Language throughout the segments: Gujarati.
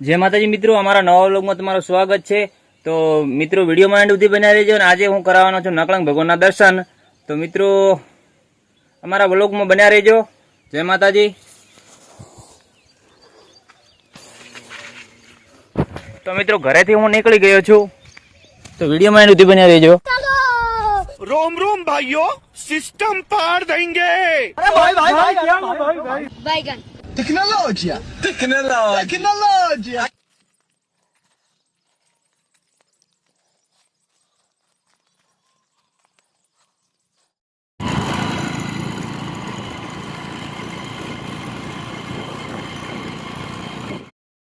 જય માતાજી મિત્રો અમારા નવા વ્લોગમાં તમારું સ્વાગત છે. તો મિત્રો વિડીયોમાં એન્ડ સુધી બનાવી રહેજો અને આજે હું કરાવવાનો છું નકળંગ ભગવાનના દર્શન. તો મિત્રો અમારા વ્લોગમાં બન્યા રહેજો. જય માતાજી. તો મિત્રો ઘરેથી હું નીકળી ગયો છું. તો વિડીયોમાં એન્ડ સુધી બન્યા રહેજો. રોમ રોમ ભાઈઓ સિસ્ટમ પાર દેંગે અરે ભાઈ ભાઈ ભાઈ ભાઈ ભાઈ. ભાઈ Tecnologia! Tecnologia! Tecnologia!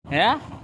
હે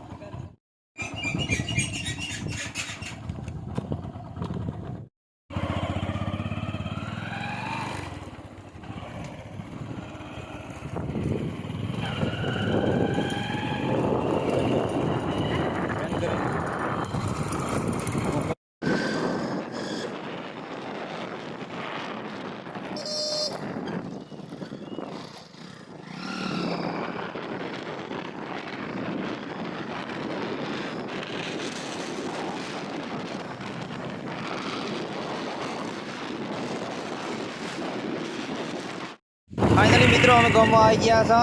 ફાઇનલી મિત્રો, અમે ગામમાં આવી ગયા છો.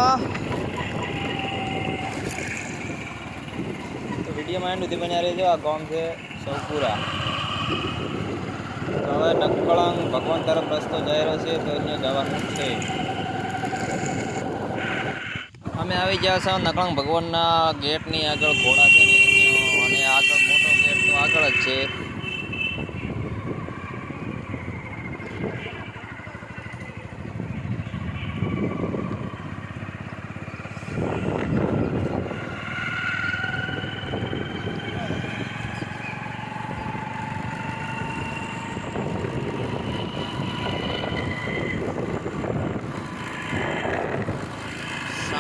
તો વિડીયોમાં એન્ડ સુધી બન્યા રહેજો. આ ગામ છે સૌપુરા. તો હવે નકળંગ ભગવાન તરફ રસ્તો જઈ રહ્યો છે, તો અહીંયા જવાનું છે અમે આવી ગયા છો નકળંગ ભગવાનના ગેટની આગળ ઘોડા છે અને આગળ મોટો ગેટ તો આગળ જ છે.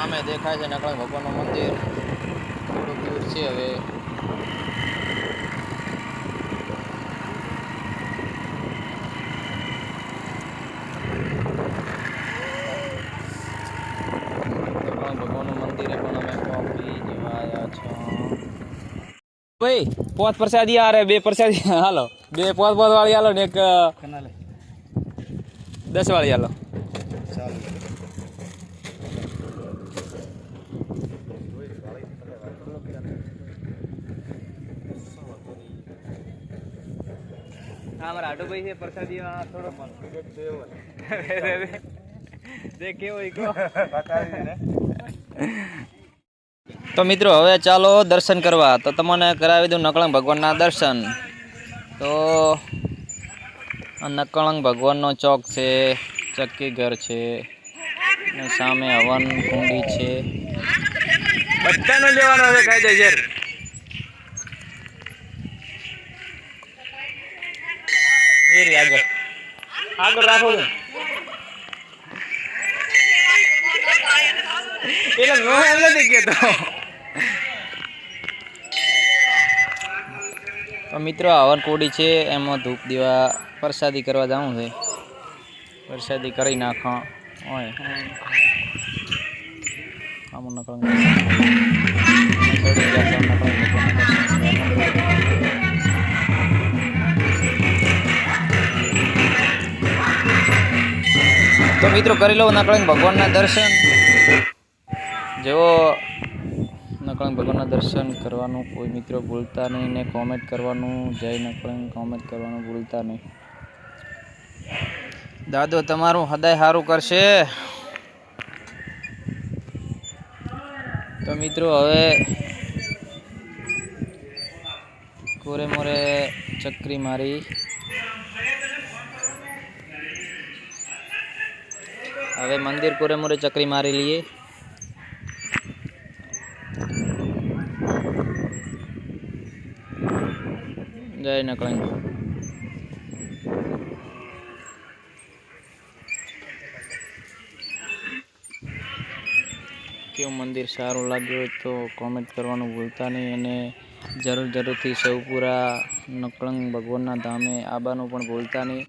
સામે દેખાય છે નકળંગ ભગવાનનું મંદિર. થોડુંક દૂર છે હવે. ભગવાનનું મંદિરે પણ અમે પહોંચી જવા આવ્યા છો. ભાઈ પોત પ્રસાદી આ રે બે પ્રસાદી હાલો. બે પોત પોત વાળી હાલો ને એક દસ વાળી હાલો હા મારા આટો છે પ્રસાદી થોડો. તે કેવો ઈ તો મિત્રો હવે ચાલો દર્શન કરવા. તો તમને કરાવી દઉં નકળંગ ભગવાનના દર્શન. તો નકળંગ ભગવાનનો ચોક છે ચક્કી ઘર છે સામે હવન કુંડી છે. બધાને લેવાનો છે એ આગળ. આગળ રાખો ને. એટલે હું એમ નથી કહેતો. તો મિત્રો હવન કોડી છે એમાં ધૂપ દીવા પ્રસાદી કરવા જવું છે. પ્રસાદી કરી નાખો. હોય આમ નકળંગ તો મિત્રો કરી લો નકળંગ ભગવાનના દર્શન. જેવો નકળંગ ભગવાનના દર્શન કરવાનું કોઈ મિત્રો ભૂલતા નહીં ને કોમેન્ટ કરવાનું, જય નકળંગ કોમેન્ટ કરવાનું ભૂલતા નહીં. દાદો, તમારું હૃદય સારું કરશે. તો મિત્રો હવે કોરે મોરે ચક્રી મારી. હવે મંદિર પૂરેમૂરે મોરે ચક્રી મારી લઈએ. જય નકળંગ. કેવું મંદિર સારું લાગ્યું હોય તો કોમેન્ટ કરવાનું ભૂલતા નહીં અને જરૂર જરૂરથી સૌ પૂરા નકળંગ ભગવાનના ધામે આવવાનું પણ ભૂલતા નહીં.